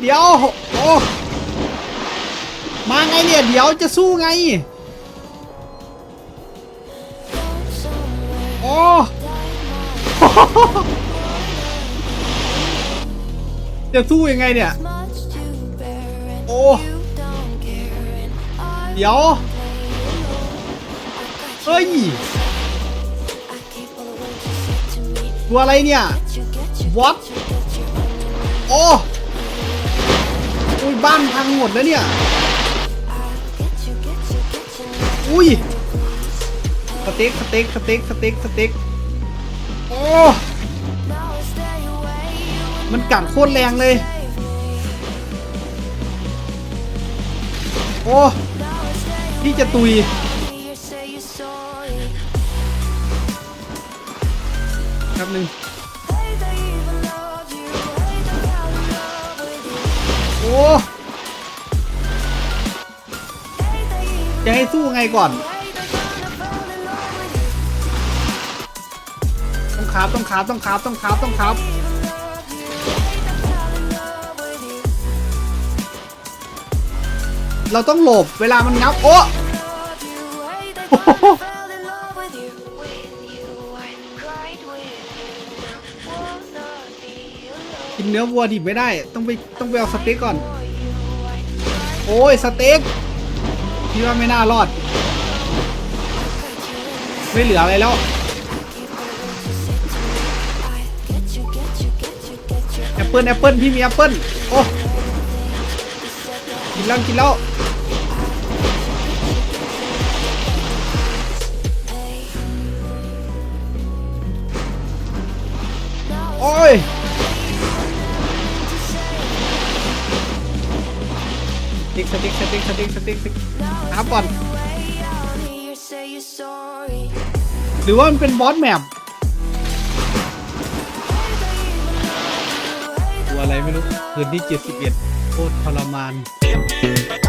เดี๋ยวโอ้มาไงเนี่ยเดี๋ยวจะสู้ไง โอ้จะสู้ยังไงเนี่ย โอ้ เดี๋ยว เฮ้ย ตัวอะไรเนี่ย What บ้านพังหมดแล้วเนี่ย อุ้ย สเต็กสเต็กสเต็กสเต็กสเต็กโอ้ มันกัดโคตรแรงเลย โอ้พี่จะตุยครับหนึ่งโอ้ จะให้สู้ไงก่อน ต้องขาบต้องขาบต้องขาบต้องขาบต้องขาบเราต้องหลบเวลามันงับโอ้กินเนื้อวัวดิบไม่ได้ ต้องไปต้องไปเอาสเต็กก่อน โอ้ยสเต็ก พี่ว่าไม่น่ารอด ไม่เหลืออะไรแล้วแอปเปิลแอปเปิลพี่มีแอปเปิลโอ้กินแล้วกินแล้วโอ้ย ติ๊กสติ๊กสติ๊กสติ๊กสติ๊กสติ๊กหาก่อน หรือว่ามันเป็นบอสแมปตัวอะไรไม่รู้คืนที่ 71โคตรทรมาน